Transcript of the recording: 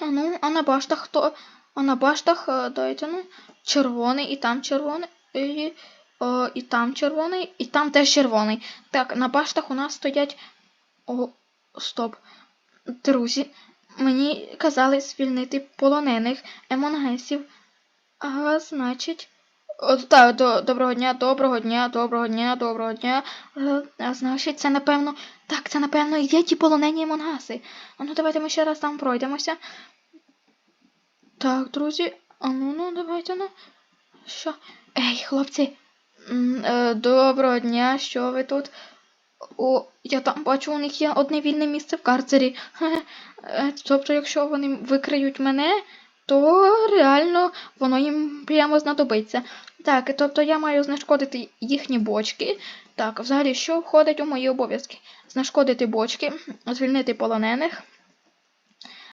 А ну, а на баштах хто? А на баштах, е, дайте ну, червоний, і там червоний, і, о, і там червоний, і там теж червоний. Так, на баштах у нас стоять. О, стоп. Друзі, мені казали звільнити полонених емонгесів. А значить. О, так, до, доброго дня, доброго дня, доброго дня, доброго дня. Е, а значить, це напевно. Так, це напевно і є ті полонені емонгаси. А ну давайте ми ще раз там пройдемося. Так, друзі, а ну ну давайте ну. Що? Ей, хлопці. е, Доброго дня, що ви тут? О, я там бачу, у них є одне вільне місце в карцері. Е, Тобто, якщо вони викриють мене, то реально воно їм прямо знадобиться. Так, тобто я маю знешкодити їхні бочки. Так, взагалі, що входить у мої обов'язки? Знешкодити бочки, звільнити полонених,